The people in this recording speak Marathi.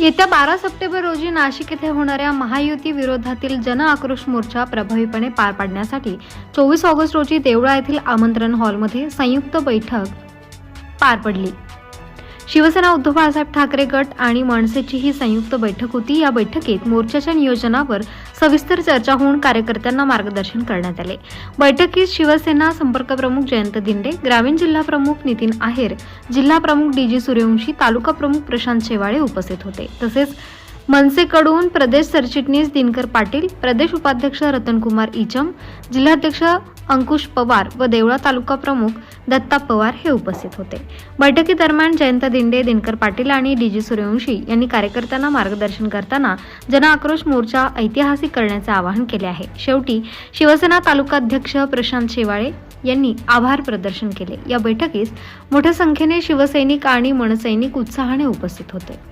येत्या बारा सप्टेंबर रोजी नाशिक येथे होणाऱ्या महायुती विरोधातील जन आक्रोश मोर्चा प्रभावीपणे पार पाडण्यासाठी चोवीस ऑगस्ट रोजी देवळा येथील आमंत्रण हॉलमध्ये संयुक्त बैठक पार पडली. शिवसेना उद्धव बाळासाहेब ठाकरे गट आणि मनसेची ही संयुक्त बैठक होती. या बैठकीत मोर्चाच्या नियोजनावर सविस्तर चर्चा होऊन कार्यकर्त्यांना मार्गदर्शन करण्यात आले. बैठकीत शिवसेना संपर्क प्रमुख जयंत दिंडे ग्रामीण जिल्हा प्रमुख नितीन आहेर जिल्हा प्रमुख डी जी सूर्यवंशी तालुका प्रमुख प्रशांत शेवाळे उपस्थित होते. तसेच मनसेकडून प्रदेश सरचिटणीस दिनकर पाटील प्रदेश उपाध्यक्ष रतनकुमार इचम जिल्हाध्यक्ष अंकुश पवार व देवळा तालुका प्रमुख दत्ता पवार हे उपस्थित होते. बैठकीदरम्यान जयंत दिंडे दिनकर पाटील आणि डी जी सूर्यवंशी यांनी कार्यकर्त्यांना मार्गदर्शन करताना जन आक्रोश मोर्चा ऐतिहासिक करण्याचे आवाहन केले आहे. शेवटी शिवसेना तालुकाध्यक्ष प्रशांत शेवाळे यांनी आभार प्रदर्शन केले. या बैठकीस मोठ्या संख्येने शिवसैनिक आणि मनसैनिक उत्साहाने उपस्थित होते.